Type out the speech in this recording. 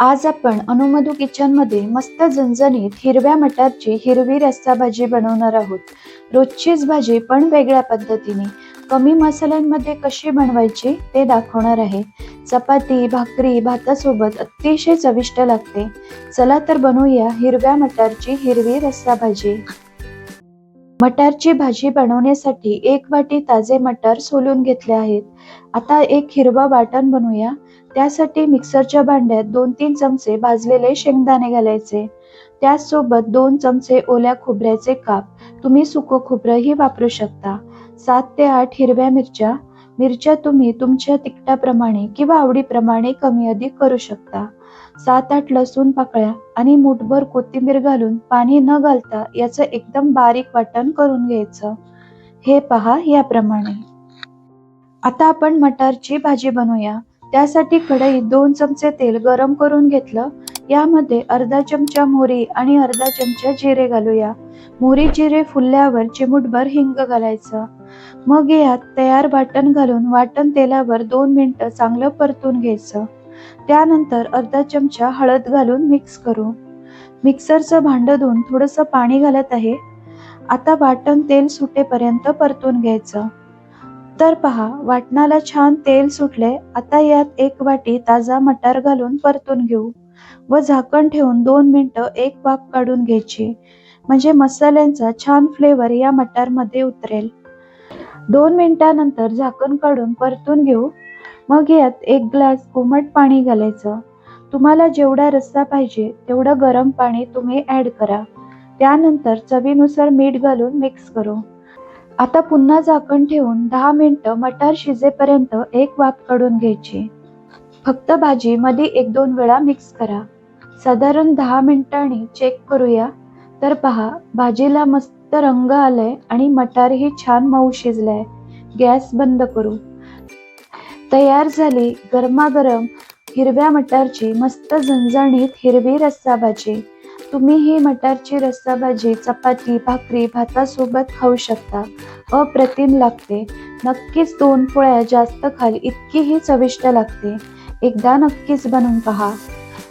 आज आपण अनुमधू किचनमध्ये मस्त झणझणीत हिरव्या मटारची हिरवी रस्सा भाजी बनवणार आहोत. रोजचीच भाजी पण वेगळ्या पद्धतीने. कमी मसाल्यांमध्ये कशी बनवायची ते दाखवणार आहे. चपाती भाकरी भातासोबत अतिशय चविष्ट लागते. चला तर बनवूया हिरव्या मटारची हिरवी रस्सा भाजी. मटारची भाजी बनवण्यासाठी एक वाटी ताजे मटार सोलून घेतले आहेत. आता एक हिरवा वाटण बनवूया. त्यासाठी मिक्सरच्या भांड्यात दोन तीन चमचे भाजलेले शेंगदाणे घालायचे. त्याचसोबत दोन चमचे ओल्या खोबऱ्याचे काप. तुम्ही सुकं खोबरंही वापरू शकता. सात ते आठ हिरव्या मिरच्या मिरच्या तुम्ही तुमच्या तिखटाप्रमाणे किंवा आवडीप्रमाणे कमी अधिक करू शकता. सात आठ लसूण पाकळ्या आणि मुठभर कोथिंबीर घालून पाणी न घालता याचं एकदम बारीक वाटण करून घ्यायचं. हे पहा याप्रमाणे. आता आपण मटारची भाजी बनवूया. त्यासाठी कढईत दोन चमचे तेल गरम करून घेतलं. यामध्ये अर्धा चमचा मोहरी आणि अर्धा चमचा जिरे घालूया. मोहरी जिरे फुलल्यावर चिमूटभर हिंग घालायचं. मग यात तयार वाटण घालून वाटण तेलावर दोन मिनिटं चांगलं परतून घ्यायचं. त्यानंतर अर्धा चमचा हळद घालून मिक्स करू. मिक्सरचं भांड धुवून थोडंसं पाणी घालत आहे. आता वाटण तेल सुटेपर्यंत परतून घ्यायचं. तर पहा वाटणाला छान तेल सुटले आता यात एक वाटी ताजा मटार घालून परतून घेऊ व झाकण ठेवून दोन मिनिटं एक वाफ काढून घ्यायची. म्हणजे मसाल्यांचा छान फ्लेवर या मटारमध्ये उतरेल. दोन मिनिटानंतर झाकण काढून परतून घेऊ. मग यात एक ग्लास कोमट पाणी घालायचं. तुम्हाला जेवढा रस्सा पाहिजे तेवढं गरम पाणी तुम्ही ऍड करा. त्यानंतर चवीनुसार मीठ घालून मिक्स करू. आता पुन्हा झाकण ठेवून दहा मिनटं मटार शिजेपर्यंत एक वाफ काढून घ्यायची. फक्त भाजी मध्ये एक दोन वेळा मिक्स करा. साधारण दहा मिनिटांनी चेक करूया. तर पहा भाजीला मस्त रंग आलाय आणि मटारही छान मऊ शिजलाय. गॅस बंद करू. तयार झाली गरमागरम हिरव्या मटारची मस्त झणझणीत हिरवी रस्सा भाजी तुम्ही ही मटारची रस्सा भाजी चपाती भाकरी भातासोबत खाऊ शकता. अप्रतिम लागते. नक्कीच दोन पोळ्या जास्त खाल इतकी ही चविष्ट लागते. एकदा नक्कीच बनवून पहा.